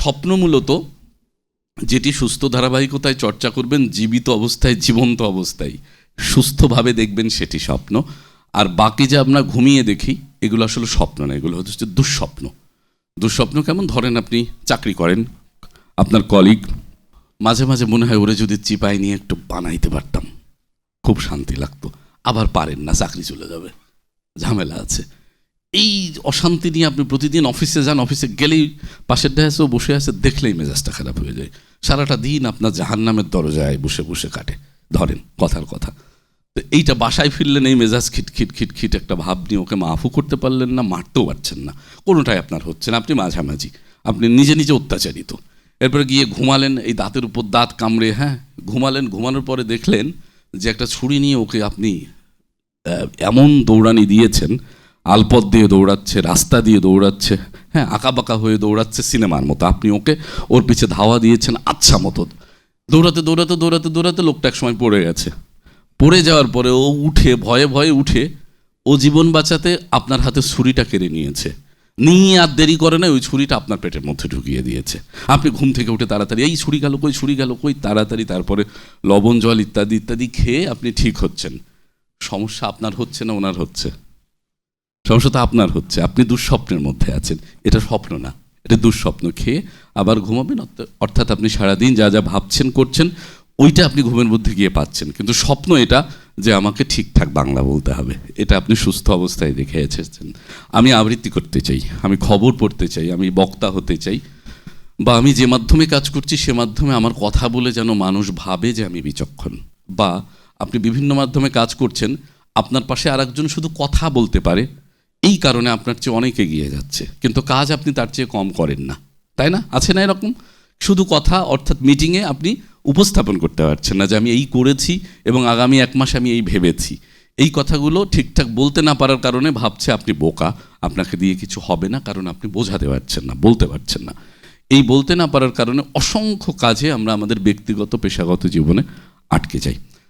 স্বপ্ন মূলত যেটি সুস্থ ধারাবাহিকতায় চর্চা করবেন, জীবিত অবস্থায়, জীবন্ত অবস্থায়। সুস্থভাবে দেখবেন সেটি স্বপ্ন। আর বাকি যে আমরা ঘুমিয়ে দেখি, এগুলো আসলে স্বপ্ন না, এগুলো হচ্ছে দুঃস্বপ্ন। দুঃস্বপ্ন কেমন? ধরেন আপনি চাকরি করেন, আপনার কলিগ মাঝে মাঝে মনে হয় ওরে যদি চিপাই নিয়ে একটু বানাইতে পারতাম। খুব শান্তি লাগতো। আবার পারেন না, চাকরি চলে যাবে। ঝামেলা আছে। এই অশান্তি নিয়ে আপনি প্রতিদিন অফিসে যান, অফিসে গেলেই পাশের ডেসেও বসে আছে, দেখলেই মেজাজটা খারাপ হয়ে যায়। সারাটা দিন আপনার জাহান নামের দরজায় বসে বসে কাটে। ধরেন, কথার কথা। তো এইটা বাসায় ফিরলেন, এই মেজাজ খিটখিট খিটখিট একটা ভাব নিয়ে ওকে মাফও করতে পারলেন না, মারতেও পারছেন না। কোনোটাই আপনার হচ্ছে না, আপনি মাঝামাঝি। আপনি নিজে নিজে অত্যাচারিত। এরপরে গিয়ে ঘুমালেন, এই দাঁতের উপর দাঁত কামড়ে হ্যাঁ ঘুমালেন, ঘুমানোর পরে দেখলেন যে একটা ছুরি নিয়ে ওকে আপনি এমন দৌড়ানি দিয়েছেন আলপথ দিয়ে দৌড়াচ্ছে, রাস্তা দিয়ে দৌড়াচ্ছে হ্যাঁ আঁকাবাঁকা হয়ে দৌড়াচ্ছে সিনেমার মতো। আপনি ওকে ওর পিছে ধাওয়া দিয়েছেন আচ্ছা মতো দৌড়াতে দৌড়াতে দৌড়াতে দৌড়াতে লোকটা এক সময় পড়ে গেছে। পড়ে যাওয়ার পরে ও উঠে, ভয়ে ভয়ে উঠে ও জীবন বাঁচাতে আপনার হাতে ছুরিটা কেড়ে নিয়েছে। নিয়ে আর দেরি করে না ওই ছুরিটা আপনার পেটের মধ্যে ঢুকিয়ে দিয়েছে। আপনি ঘুম থেকে উঠে তাড়াতাড়ি, এই ছুরি গেল কই, ছুরি গেল কই? তাড়াতাড়ি তারপরে লবণ জল ইত্যাদি ইত্যাদি খেয়ে আপনি ঠিক হচ্ছেন। সমস্যা আপনার হচ্ছে না ওনার হচ্ছে? সমস্যা তো আপনার হচ্ছে, আপনি দুঃস্বপ্নের মধ্যে আছেন। এটা স্বপ্ন না, এটা দুঃস্বপ্ন খেয়ে আবার ঘুমাবেন, অর্থ- অর্থাৎ আপনি সারাদিন যা যা ভাবছেন করছেন, ওইটা আপনি ঘুমের মধ্যে গিয়ে পাচ্ছেন। কিন্তু স্বপ্ন এটা যে আমাকে ঠিকঠাক বাংলা বলতে হবে। এটা আপনি সুস্থ অবস্থায় দেখে এসেছেন। আমি আবৃত্তি করতে চাই, আমি খবর পড়তে চাই, আমি বক্তা হতে চাই, বা আমি যে মাধ্যমে কাজ করছি, সে মাধ্যমে আমার কথা বলে যেন মানুষ ভাবে যে আমি বিচক্ষণ। বা আপনি বিভিন্ন মাধ্যমে কাজ করছেন, আপনার পাশে আরেকজন শুধু কথা বলতে পারে এই কারণে আপনার চেয়ে অনেক এগিয়ে যাচ্ছে। কিন্তু কাজ আপনি তার চেয়ে কম করেন না। তাই না? আছে না এরকম? শুধু কথা, অর্থাৎ মিটিংয়ে আপনি উপস্থাপন করতে পারছেন না যে আমি এই করেছি এবং আগামী এক মাস আমি এই ভেবেছি। এই কথাগুলো ঠিকঠাক বলতে না পারার কারণে ভাবছে আপনি বোকা। আপনাকে দিয়ে কিছু হবে না, কারণ আপনি বোঝাতে পারছেন না, বলতে পারছেন না। এই বলতে না পারার কারণে অসংখ্য কাজে আমরা আমাদের ব্যক্তিগত, পেশাগত জীবনে আটকে যাই।